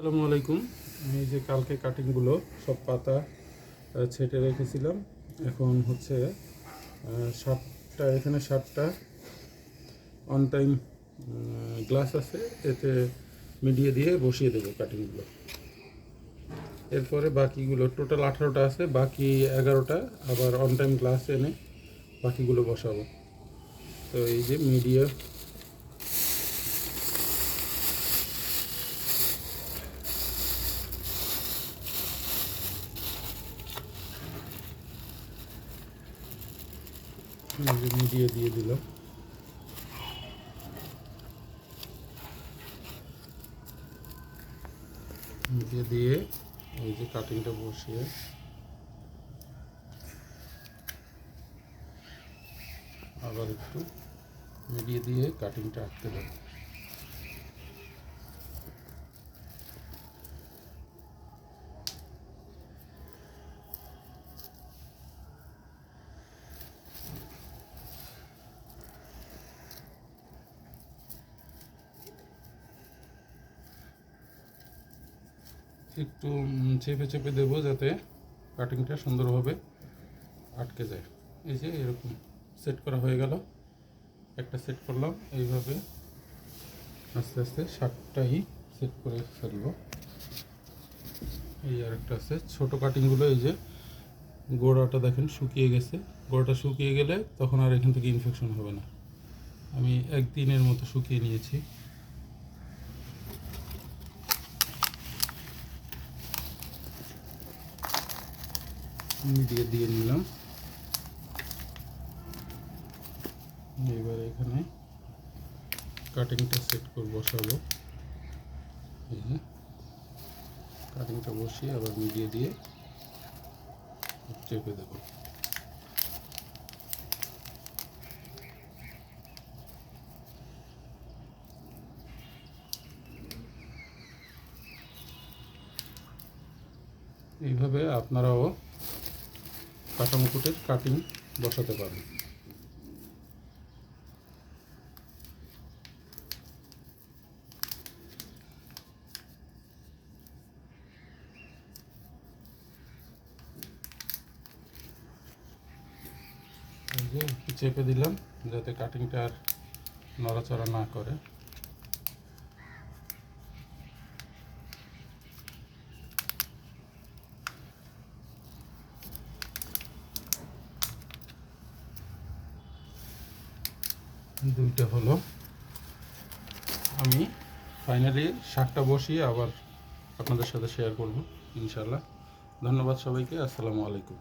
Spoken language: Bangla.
আসসালামু আলাইকুম। এই যে কালকে কাটিংগুলো সব পাতা ছেটে রেখেছিলাম। এখন হচ্ছে সাতটা, এখানে সাতটা অন টাইম গ্লাস আছে। এতে মিডিয়ে দিয়ে বসিয়ে দেবো কাটিংগুলো এরপরে বাকিগুলো টোটাল আঠারোটা আছে, বাকি এগারোটা আবার অন টাইম গ্লাস এনে বাকিগুলো বসাবো। তো এই যে মিডিয়া মিডিয়ে দিয়ে দিলাম। মিডিয়ে দিয়ে এই যে কাটিংটা বসিয়ে। আবার একটু মিডিয়ে দিয়ে কাটিংটা আঁকতে দেবো একটু চেপে চেপে দেবো যাতে কাটিংটা সুন্দরভাবে আটকে যায়। এই যে এরকম সেট করা হয়ে গেল। একটা সেট করলাম। এইভাবে আস্তে আস্তে সাতটাই সেট করে ফেলব। এই আর একটা আছে। ছোটো কাটিংগুলো এই যে গোড়াটা দেখেন শুকিয়ে গেছে। গোড়াটা শুকিয়ে গেলে তখন আর এখান থেকে ইনফেকশন হবে না। আমি একদিনের মতো শুকিয়ে নিয়েছি। মিডিয়ে দিয়ে নিলাম। এবার এখানে কাটিংটা সেট করে বসাবো। কাটিংটা বসিয়ে আবার মিডিয়ে দিয়ে চেপে দেবো। এইভাবে আপনারাও কাটা মুকুটের কাটিং বসাতে পারেন চেপে দিলাম যাতে কাটিংটা আর নড়াচড়া না করে। দুইটা হলো। আমি ফাইনালি শাকটা বসিয়ে আবার আপনাদের সাথে শেয়ার করব ইনশাল্লাহ ধন্যবাদ সবাইকে, আসসালামু আলাইকুম।